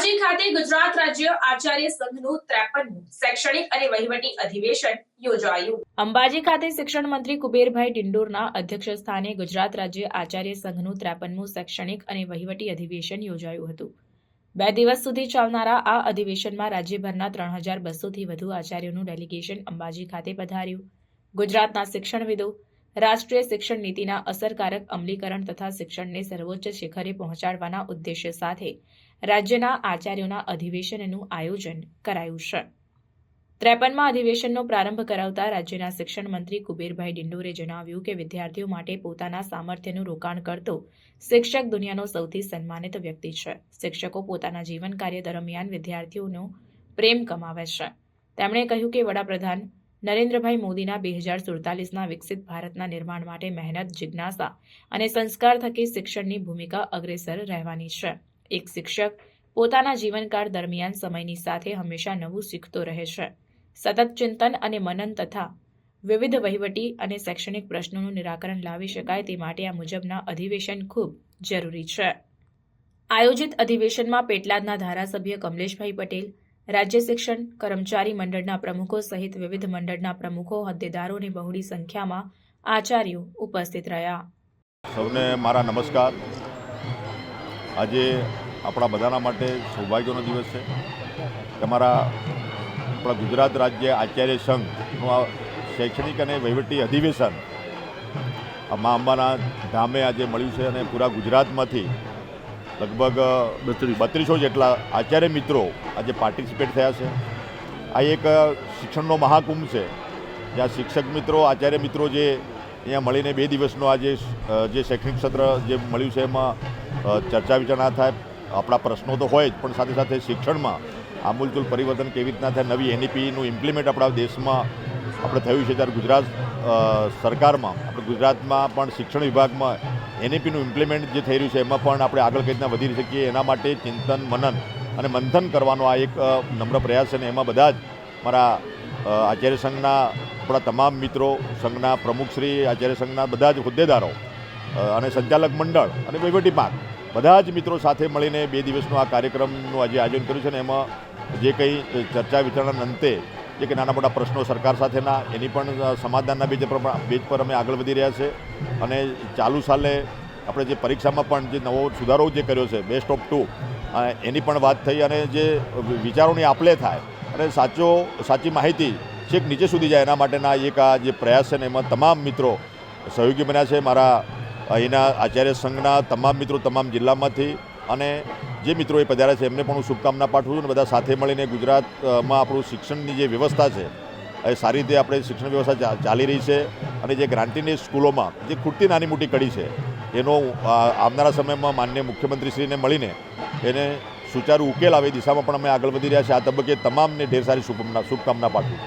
અંબાજી ખાતે ગુજરાત રાજ્ય આચાર્ય સંઘનું ત્રેપનમું શૈક્ષણિક અને વહીવટી અધિવેશન યોજાયું. અંબાજી ખાતે શિક્ષણ મંત્રી કુબેરભાઈ ડિંડોરના અધ્યક્ષ સ્થાને ગુજરાત રાજ્ય આચાર્ય સંઘનું ત્રેપનમું શૈક્ષણિક અને વહીવટી અધિવેશન યોજાયું હતું. બે દિવસ સુધી ચાલનારા આ અધિવેશનમાં રાજ્યભરના ત્રણ હજાર બસોથી વધુ આચાર્યોનું ડેલિગેશન અંબાજી ખાતે પધાર્યું. ગુજરાતના શિક્ષણવિદો રાષ્ટ્રીય શિક્ષણ નીતિના અસરકારક અમલીકરણ તથા શિક્ષણને સર્વોચ્ચ શિખરે પહોંચાડવાના ઉદ્દેશ્ય સાથે રાજ્યના આચાર્યોના અધિવેશનનું આયોજન કરાયું છે. ત્રેપનમાં અધિવેશનનો પ્રારંભ કરાવતા રાજ્યના શિક્ષણ મંત્રી કુબેરભાઈ ડિંડોરે જણાવ્યું કે વિદ્યાર્થીઓ માટે પોતાના સામર્થ્યનું રોકાણ કરતો શિક્ષક દુનિયાનો સૌથી સન્માનિત વ્યક્તિ છે. શિક્ષકો પોતાના જીવન કાર્ય દરમિયાન વિદ્યાર્થીઓનો પ્રેમ કમાવે છે. તેમણે કહ્યું કે વડાપ્રધાન નરેન્દ્રભાઈ મોદીના બે હજાર સુડતાલીસના વિકસિત ભારતના નિર્માણ માટે મહેનત, જિજ્ઞાસા અને સંસ્કાર થકી શિક્ષણની ભૂમિકા અગ્રેસર રહેવાની છે. એક શિક્ષક પોતાના જીવનકાળ દરમિયાન સમયની સાથે હંમેશા નવું શીખતો રહે છે. સતત ચિંતન અને મનન તથા વિવિધ વહીવટી અને શૈક્ષણિક પ્રશ્નોનું નિરાકરણ લાવી શકાય તે માટે આ મુજબના અધિવેશન ખૂબ જરૂરી છે. આયોજિત અધિવેશનમાં પેટલાદના ધારાસભ્ય કમલેશભાઈ પટેલ રાજ્ય શિક્ષણ, કર્મચારી મંડળના પ્રમુખો સહિત વિવિધ મંડળના પ્રમુખો હોદ્દેદારોની બહોળી સંખ્યામાં આચાર્યો ઉપસ્થિત રહ્યા. સૌને મારા નમસ્કાર. આજે આપણા બધાના માટે સૌભાગ્યનો દિવસ છે. તમારા આપણા ગુજરાત રાજ્ય આચાર્ય સંઘનું આ શૈક્ષણિક અને વહીવટી અધિવેશન મા અંબાના ધામે આજે મળ્યું છે અને પૂરા ગુજરાતમાંથી લગભગ બત્રીસો. જેટલા આચાર્ય મિત્રો આજે પાર્ટિસિપેટ થયા છે. આ એક શિક્ષણનો મહાકુંભ છે. જ્યાં શિક્ષક મિત્રો આચાર્ય મિત્રો જે અહીંયા મળીને બે દિવસનો આજે જે શૈક્ષણિક સત્ર જે મળ્યું છે એમાં ચર્ચા વિચારણા થાય. આપણા પ્રશ્નો તો હોય જ પણ સાથે સાથે શિક્ષણમાં આમૂલચૂલ પરિવર્તન કેવી રીતના થાય નવી એનઈપીનું ઇમ્પ્લિમેન્ટ આપણા દેશમાં આપણે થયું છે. ત્યારે ગુજરાત સરકારમાં આપણે ગુજરાતમાં પણ શિક્ષણ વિભાગમાં એનઈપીનું ઇમ્પ્લિમેન્ટ જે થઈ રહ્યું છે, એમાં પણ આપણે આગળ કઈ રીતના વધી શકીએ, એના માટે ચિંતન, મનન અને મંથન કરવાનો આ એક નમ્ર પ્રયાસ છે અને એમાં બધા જ મારા આચાર્ય સંઘના આપણા તમામ મિત્રો, સંઘના પ્રમુખશ્રી આચાર્ય સંઘના બધા જ હોદ્દેદારો અને સંચાલક મંડળ અને વહીવટી પાંખ બધા જ મિત્રો સાથે મળીને બે દિવસનો આ કાર્યક્રમનું આજે આયોજન કર્યું છે ને એમાં જે કંઈ ચર્ચા વિચારણા અંતે જે કે નાના મોટા પ્રશ્નો સરકાર સાથેના, એની પણ સમાધાનના બીજે બેજ પર અમે આગળ વધી રહ્યા છે. અને ચાલુ સાલે આપણે જે પરીક્ષામાં પણ જે નવો સુધારો જે કર્યો છે બેસ્ટ ઓફ ટુ એની પણ વાત થઈ અને જે વિચારોની આપલે થાય, અને સાચો, સાચી માહિતી છેક નીચે સુધી જાય એના માટેના એક આ જે પ્રયાસ છે ને એમાં તમામ મિત્રો સહયોગી બન્યા છે. મારા અહીંના આચાર્ય સંઘના તમામ મિત્રો તમામ જિલ્લામાંથી અને જે મિત્રો એ પધાર્યા છે, એમને પણ હું શુભકામના પાઠવું છું અને બધા સાથે મળીને ગુજરાતમાં આપણું શિક્ષણની જે વ્યવસ્થા છે, એ સારી રીતે આપણે શિક્ષણ વ્યવસ્થા ચાલી રહી છે અને જે ગ્રાન્ટીની સ્કૂલોમાં, જે ખૂટતી નાની મોટી કડી છે, એનો આવનારા સમયમાં માન્ય મુખ્યમંત્રીશ્રીને મળીને એને સુચારુ ઉકેલ આવે દિશામાં પણ અમે આગળ વધી રહ્યા છે આ તબક્કે તમામને ઢેર સારી શુભકામના શુભકામના પાઠવું